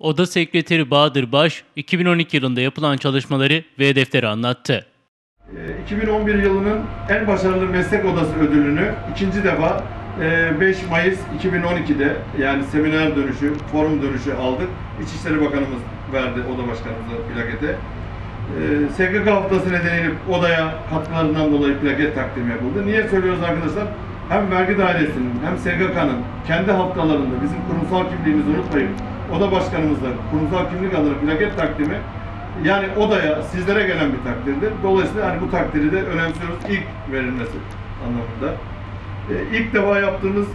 Oda Sekreteri Bahadır Baş, 2012 yılında yapılan çalışmaları ve hedefleri anlattı. 2011 Ee, yılının en başarılı meslek odası ödülünü ikinci defa e, 5 Mayıs 2012'de yani seminer dönüşü, forum dönüşü aldık. İçişleri Bakanımız verdi oda başkanımıza plakete. Ee, SGK haftası nedeniyle odaya katkılarından dolayı plaket takdim yapıldı. Niye söylüyoruz arkadaşlar? Hem vergi dairesinin hem SGK'nın kendi haftalarında bizim kurumsal kimliğimizi unutmayın. Oda başkanımızla kurumsal kimlik adına plaket takdimi yani odaya sizlere gelen bir takdirdir. Dolayısıyla hani bu takdiri de önemsiyoruz. İlk verilmesi anlamında. Ee, ilk defa yaptığımız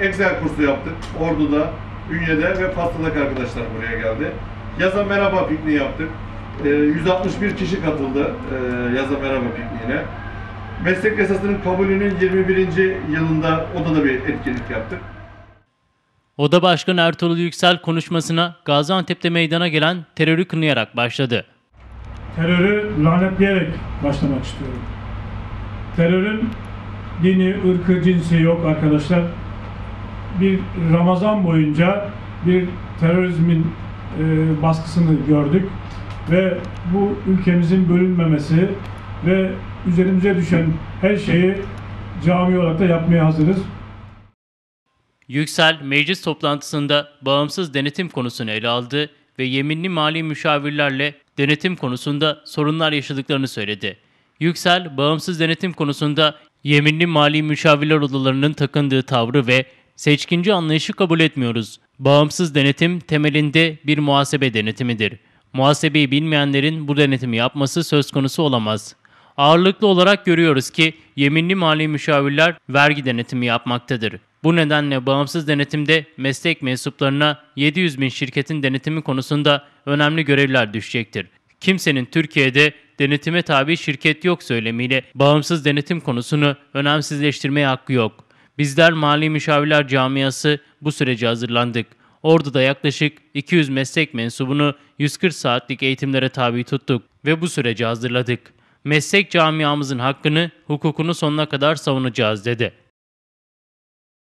Excel kursu yaptık. Ordu'da, Ünye'de ve Faslı'daki arkadaşlar buraya geldi. Yaza merhaba pikniği yaptık. Ee, 161 kişi katıldı e, yaza merhaba pikniğine. Meslek yasasının kabulünün 21. yılında odada bir etkinlik yaptık. Oda Başkanı Ertuğrul Yüksel konuşmasına Gaziantep'te meydana gelen terörü kınayarak başladı. terörü lanetleyerek başlamak istiyorum. Terörün dini, ırkı, cinsi yok arkadaşlar. Bir Ramazan boyunca bir terörizmin e, baskısını gördük ve bu ülkemizin bölünmemesi ve üzerimize düşen her şeyi cami olarak da yapmaya hazırız. Yüksel, meclis toplantısında bağımsız denetim konusunu ele aldı ve yeminli mali müşavirlerle denetim konusunda sorunlar yaşadıklarını söyledi. Yüksel, bağımsız denetim konusunda yeminli mali müşavirler odalarının takındığı tavrı ve seçkinci anlayışı kabul etmiyoruz. Bağımsız denetim temelinde bir muhasebe denetimidir. Muhasebeyi bilmeyenlerin bu denetimi yapması söz konusu olamaz. Ağırlıklı olarak görüyoruz ki yeminli mali müşavirler vergi denetimi yapmaktadır. Bu nedenle bağımsız denetimde meslek mensuplarına 700 bin şirketin denetimi konusunda önemli görevler düşecektir. Kimsenin Türkiye'de denetime tabi şirket yok söylemiyle bağımsız denetim konusunu önemsizleştirmeye hakkı yok. Bizler mali müşavirler camiası bu sürece hazırlandık. Ordu'da yaklaşık 200 meslek mensubunu 140 saatlik eğitimlere tabi tuttuk ve bu süreci hazırladık. Meslek camiamızın hakkını, hukukunu sonuna kadar savunacağız dedi.